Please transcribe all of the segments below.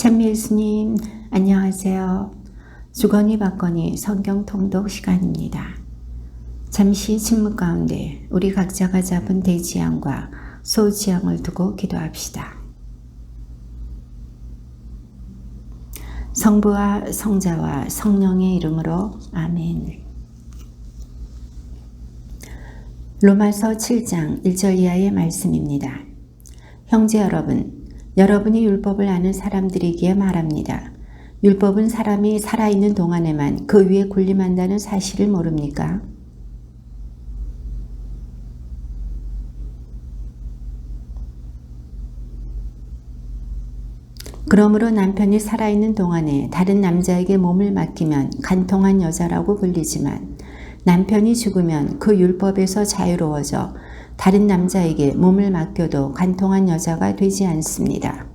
찬미 예수님, 안녕하세요. 주거니 받거니 성경 통독 시간입니다. 잠시 침묵 가운데 우리 각자가 잡은 대지향과 소지향을 두고 기도합시다. 성부와 성자와 성령의 이름으로 아멘. 로마서 7장 1절 이하의 말씀입니다. 형제 여러분, 여러분이 율법을 아는 사람들이기에 말합니다. 율법은 사람이 살아있는 동안에만 그 위에 군림한다는 사실을 모릅니까? 그러므로 남편이 살아있는 동안에 다른 남자에게 몸을 맡기면 간통한 여자라고 불리지만 남편이 죽으면 그 율법에서 자유로워져 다른 남자에게 몸을 맡겨도 간통한 여자가 되지 않습니다.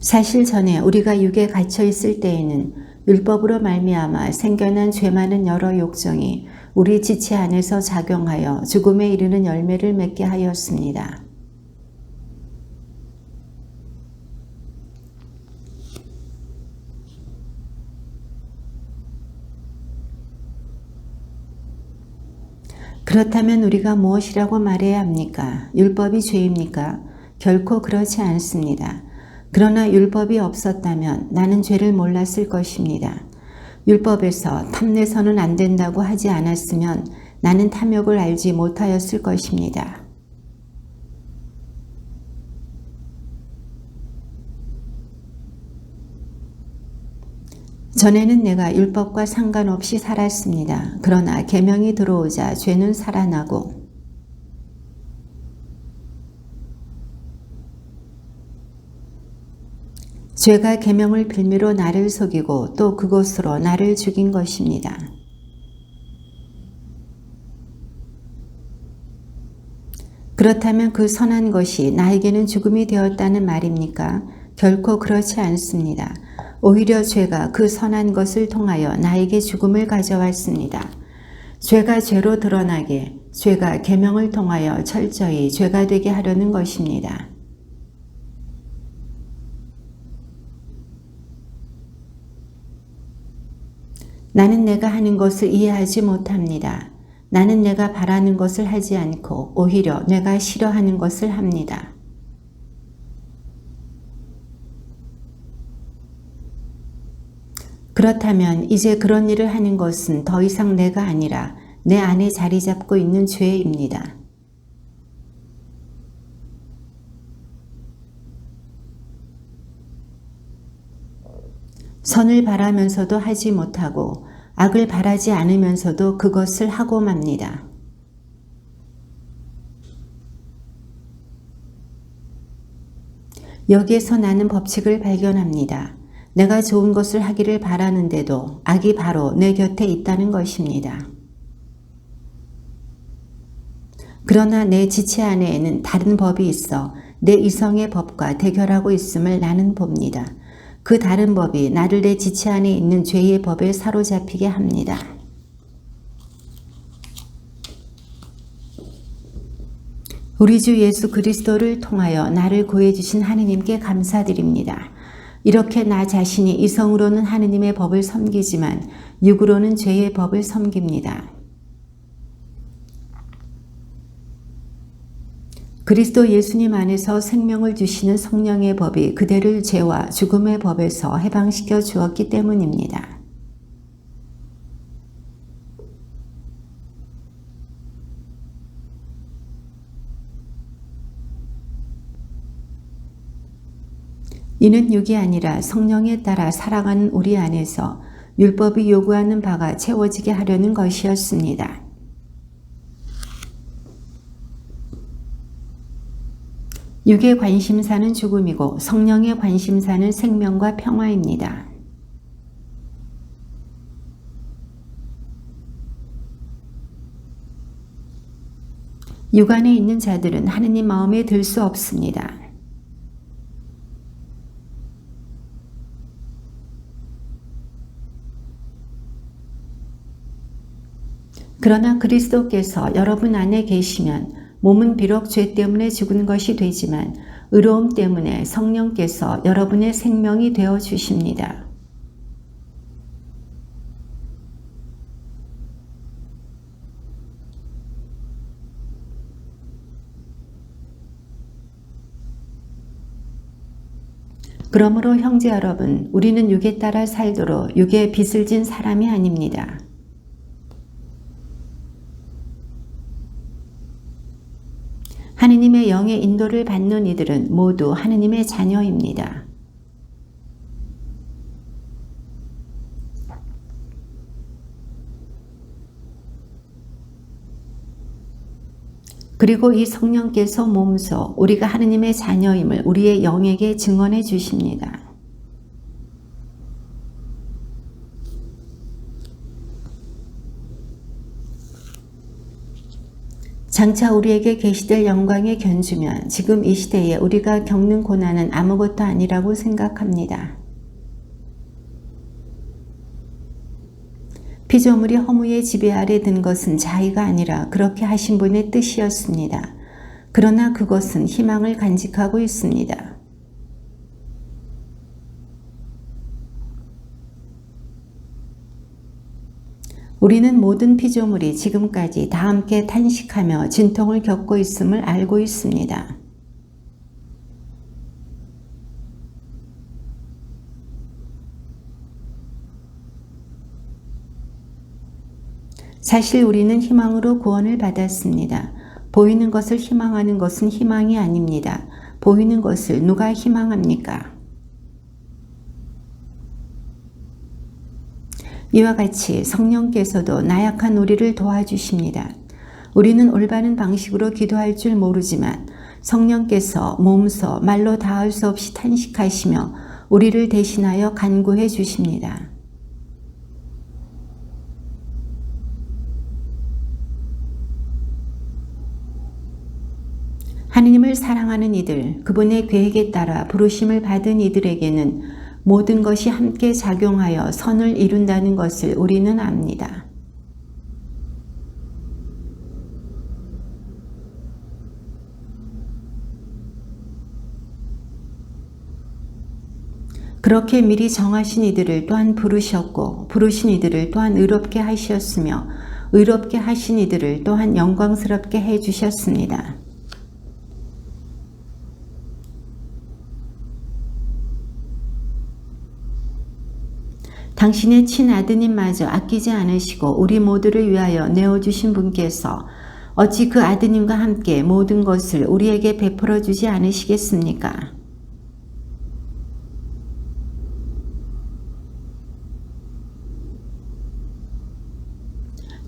사실 전에 우리가 육에 갇혀 있을 때에는 율법으로 말미암아 생겨난 죄 많은 여러 욕정이 우리 지체 안에서 작용하여 죽음에 이르는 열매를 맺게 하였습니다. 그렇다면 우리가 무엇이라고 말해야 합니까? 율법이 죄입니까? 결코 그렇지 않습니다. 그러나 율법이 없었다면 나는 죄를 몰랐을 것입니다. 율법에서 탐내서는 안 된다고 하지 않았으면 나는 탐욕을 알지 못하였을 것입니다. 전에는 내가 율법과 상관없이 살았습니다. 그러나 계명이 들어오자 죄는 살아나고 죄가 계명을 빌미로 나를 속이고 또 그곳으로 나를 죽인 것입니다. 그렇다면 그 선한 것이 나에게는 죽음이 되었다는 말입니까? 결코 그렇지 않습니다. 오히려 죄가 그 선한 것을 통하여 나에게 죽음을 가져왔습니다. 죄가 죄로 드러나게 죄가 계명을 통하여 철저히 죄가 되게 하려는 것입니다. 나는 내가 하는 것을 이해하지 못합니다. 나는 내가 바라는 것을 하지 않고 오히려 내가 싫어하는 것을 합니다. 그렇다면 이제 그런 일을 하는 것은 더 이상 내가 아니라 내 안에 자리 잡고 있는 죄입니다. 선을 바라면서도 하지 못하고 악을 바라지 않으면서도 그것을 하고 맙니다. 여기에서 나는 법칙을 발견합니다. 내가 좋은 것을 하기를 바라는데도 악이 바로 내 곁에 있다는 것입니다. 그러나 내 지체 안에는 다른 법이 있어 내 이성의 법과 대결하고 있음을 나는 봅니다. 그 다른 법이 나를 내 지체 안에 있는 죄의 법에 사로잡히게 합니다. 우리 주 예수 그리스도를 통하여 나를 구해주신 하느님께 감사드립니다. 이렇게 나 자신이 이성으로는 하느님의 법을 섬기지만 육으로는 죄의 법을 섬깁니다. 그리스도 예수님 안에서 생명을 주시는 성령의 법이 그대를 죄와 죽음의 법에서 해방시켜 주었기 때문입니다. 이는 육이 아니라 성령에 따라 살아가는 우리 안에서 율법이 요구하는 바가 채워지게 하려는 것이었습니다. 육의 관심사는 죽음이고 성령의 관심사는 생명과 평화입니다. 육 안에 있는 자들은 하느님 마음에 들 수 없습니다. 그러나 그리스도께서 여러분 안에 계시면 몸은 비록 죄 때문에 죽은 것이 되지만 의로움 때문에 성령께서 여러분의 생명이 되어 주십니다. 그러므로 형제 여러분, 우리는 육에 따라 살도록 육에 빚을 진 사람이 아닙니다. 하느님의 영의 인도를 받는 이들은 모두 하느님의 자녀입니다. 그리고 이 성령께서 몸소 우리가 하느님의 자녀임을 우리의 영에게 증언해 주십니다. 장차 우리에게 계시될 영광에 견주면 지금 이 시대에 우리가 겪는 고난은 아무것도 아니라고 생각합니다. 피조물이 허무의 지배 아래 든 것은 자의가 아니라 그렇게 하신 분의 뜻이었습니다. 그러나 그것은 희망을 간직하고 있습니다. 우리는 모든 피조물이 지금까지 다 함께 탄식하며 진통을 겪고 있음을 알고 있습니다. 사실 우리는 희망으로 구원을 받았습니다. 보이는 것을 희망하는 것은 희망이 아닙니다. 보이는 것을 누가 희망합니까? 이와 같이 성령께서도 나약한 우리를 도와주십니다. 우리는 올바른 방식으로 기도할 줄 모르지만 성령께서 몸소 말로 닿을 수 없이 탄식하시며 우리를 대신하여 간구해 주십니다. 하느님을 사랑하는 이들, 그분의 계획에 따라 부르심을 받은 이들에게는 모든 것이 함께 작용하여 선을 이룬다는 것을 우리는 압니다. 그렇게 미리 정하신 이들을 또한 부르셨고 부르신 이들을 또한 의롭게 하셨으며 의롭게 하신 이들을 또한 영광스럽게 해 주셨습니다. 당신의 친아드님마저 아끼지 않으시고 우리 모두를 위하여 내어주신 분께서 어찌 그 아드님과 함께 모든 것을 우리에게 베풀어 주지 않으시겠습니까?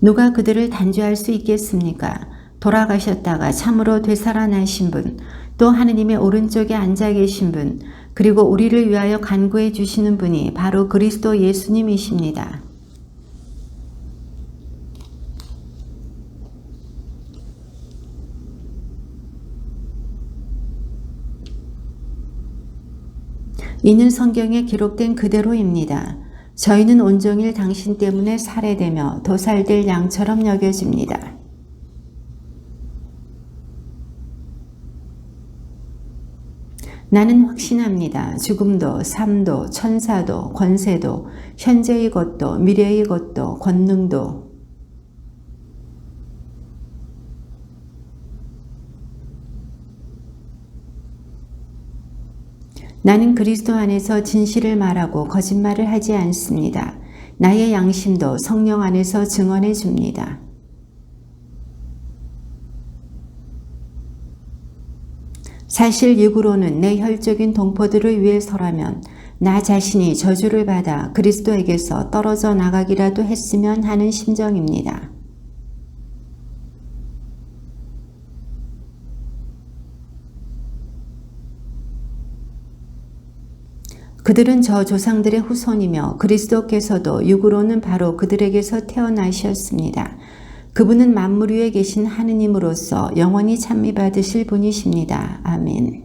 누가 그들을 단죄할 수 있겠습니까? 돌아가셨다가 참으로 되살아나신 분, 또 하느님의 오른쪽에 앉아 계신 분, 그리고 우리를 위하여 간구해 주시는 분이 바로 그리스도 예수님이십니다. 이는 성경에 기록된 그대로입니다. 저희는 온종일 당신 때문에 살해되며 도살될 양처럼 여겨집니다. 나는 확신합니다. 죽음도, 삶도, 천사도, 권세도, 현재의 것도, 미래의 것도, 권능도, 나는 그리스도 안에서 진실을 말하고 거짓말을 하지 않습니다. 나의 양심도 성령 안에서 증언해 줍니다. 사실 육으로는 내 혈적인 동포들을 위해서라면 나 자신이 저주를 받아 그리스도에게서 떨어져 나가기라도 했으면 하는 심정입니다. 그들은 저 조상들의 후손이며 그리스도께서도 육으로는 바로 그들에게서 태어나셨습니다. 그분은 만물 위에 계신 하느님으로서 영원히 찬미 받으실 분이십니다. 아멘.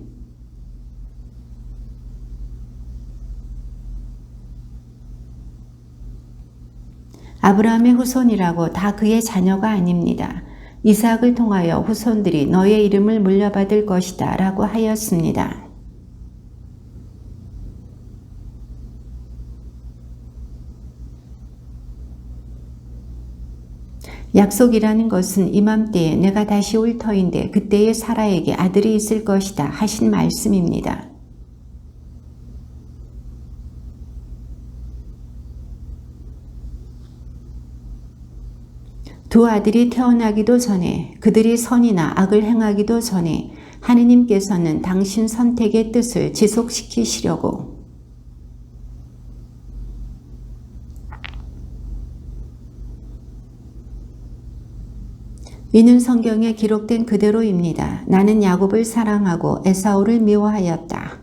아브라함의 후손이라고 다 그의 자녀가 아닙니다. 이삭을 통하여 후손들이 너의 이름을 물려받을 것이다 라고 하였습니다. 약속이라는 것은 이맘때에 내가 다시 올 터인데 그때에 사라에게 아들이 있을 것이다 하신 말씀입니다. 두 아들이 태어나기도 전에 그들이 선이나 악을 행하기도 전에 하느님께서는 당신 선택의 뜻을 지속시키시려고 이는 성경에 기록된 그대로입니다. 나는 야곱을 사랑하고 에사오를 미워하였다.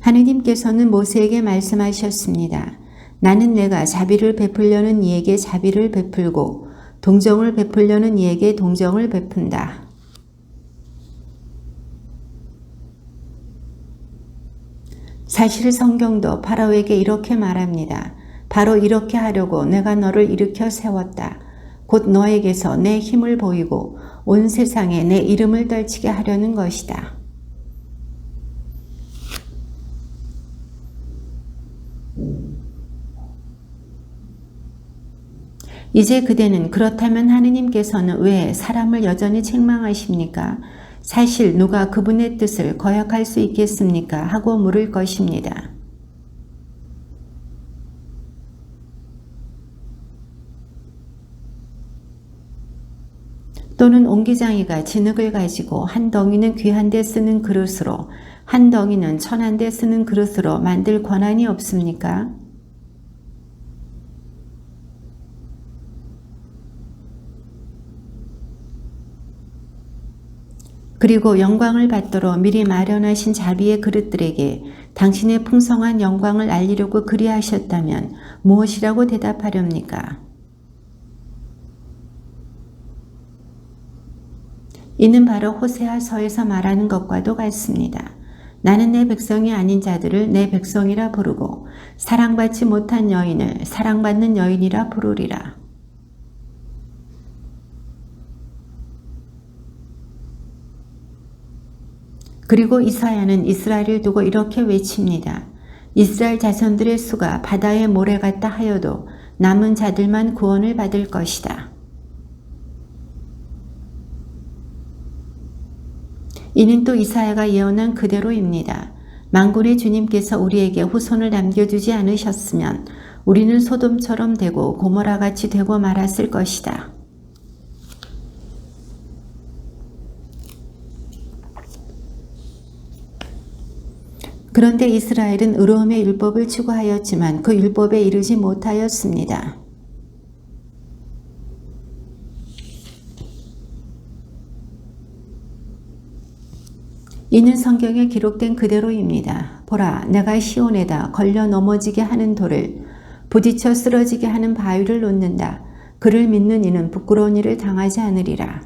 하느님께서는 모세에게 말씀하셨습니다. 나는 내가 자비를 베풀려는 이에게 자비를 베풀고 동정을 베풀려는 이에게 동정을 베푼다. 사실 성경도 파라오에게 이렇게 말합니다. 바로 이렇게 하려고 내가 너를 일으켜 세웠다. 곧 너에게서 내 힘을 보이고 온 세상에 내 이름을 떨치게 하려는 것이다. 이제 그대는 그렇다면 하느님께서는 왜 사람을 여전히 책망하십니까? 사실 누가 그분의 뜻을 거역할 수 있겠습니까? 하고 물을 것입니다. 또는 옹기장이가 진흙을 가지고 한 덩이는 귀한 데 쓰는 그릇으로 한 덩이는 천한 데 쓰는 그릇으로 만들 권한이 없습니까? 그리고 영광을 받도록 미리 마련하신 자비의 그릇들에게 당신의 풍성한 영광을 알리려고 그리하셨다면 무엇이라고 대답하렵니까? 이는 바로 호세아서에서 말하는 것과도 같습니다. 나는 내 백성이 아닌 자들을 내 백성이라 부르고 사랑받지 못한 여인을 사랑받는 여인이라 부르리라. 그리고 이사야는 이스라엘을 두고 이렇게 외칩니다. 이스라엘 자손들의 수가 바다의 모래 같다 하여도 남은 자들만 구원을 받을 것이다. 이는 또 이사야가 예언한 그대로입니다. 망군의 주님께서 우리에게 후손을 남겨주지 않으셨으면 우리는 소돔처럼 되고 고모라같이 되고 말았을 것이다. 그런데 이스라엘은 의로움의 율법을 추구하였지만 그 율법에 이르지 못하였습니다. 이는 성경에 기록된 그대로입니다. 보라, 내가 시온에다 걸려 넘어지게 하는 돌을 부딪혀 쓰러지게 하는 바위를 놓는다. 그를 믿는 이는 부끄러운 일을 당하지 않으리라.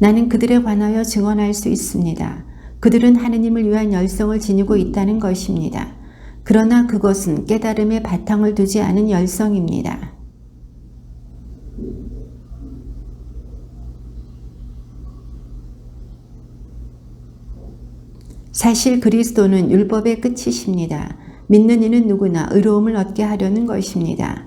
나는 그들에 관하여 증언할 수 있습니다. 그들은 하느님을 위한 열성을 지니고 있다는 것입니다. 그러나 그것은 깨달음의 바탕을 두지 않은 열성입니다. 사실 그리스도는 율법의 끝이십니다. 믿는 이는 누구나 의로움을 얻게 하려는 것입니다.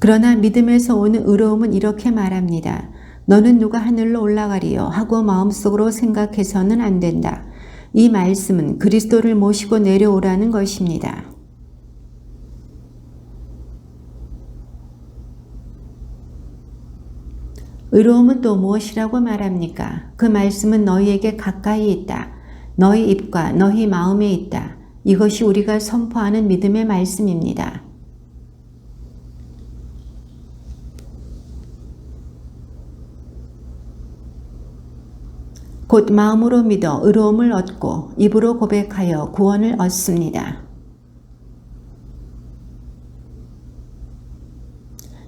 그러나 믿음에서 오는 의로움은 이렇게 말합니다. 너는 누가 하늘로 올라가리요 하고 마음속으로 생각해서는 안 된다. 이 말씀은 그리스도를 모시고 내려오라는 것입니다. 의로움은 또 무엇이라고 말합니까? 그 말씀은 너희에게 가까이 있다. 너희 입과 너희 마음에 있다. 이것이 우리가 선포하는 믿음의 말씀입니다. 곧 마음으로 믿어 의로움을 얻고 입으로 고백하여 구원을 얻습니다.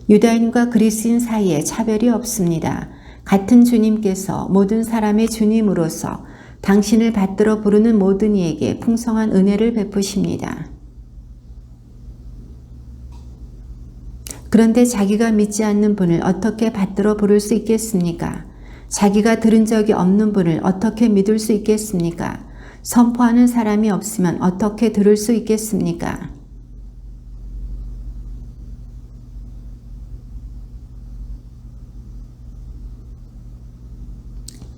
유다인과 그리스인 사이에 차별이 없습니다. 같은 주님께서 모든 사람의 주님으로서 당신을 받들어 부르는 모든 이에게 풍성한 은혜를 베푸십니다. 그런데 자기가 믿지 않는 분을 어떻게 받들어 부를 수 있겠습니까? 자기가 들은 적이 없는 분을 어떻게 믿을 수 있겠습니까? 선포하는 사람이 없으면 어떻게 들을 수 있겠습니까?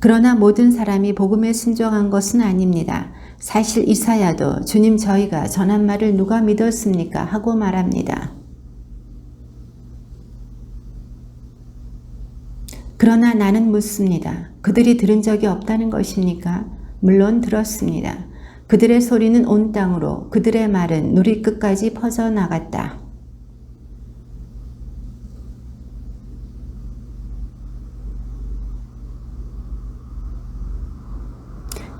그러나 모든 사람이 복음에 순종한 것은 아닙니다. 사실 이사야도 주님 저희가 전한 말을 누가 믿었습니까? 하고 말합니다. 그러나 나는 묻습니다. 그들이 들은 적이 없다는 것입니까? 물론 들었습니다. 그들의 소리는 온 땅으로, 그들의 말은 누리 끝까지 퍼져나갔다.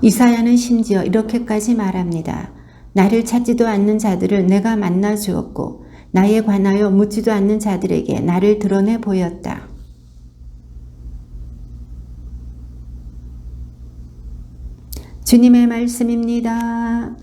이사야는 심지어 이렇게까지 말합니다. 나를 찾지도 않는 자들을 내가 만나 주었고, 나에 관하여 묻지도 않는 자들에게 나를 드러내 보였다. 주님의 말씀입니다.